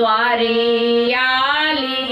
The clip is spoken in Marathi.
गणरायाची स्वारी आली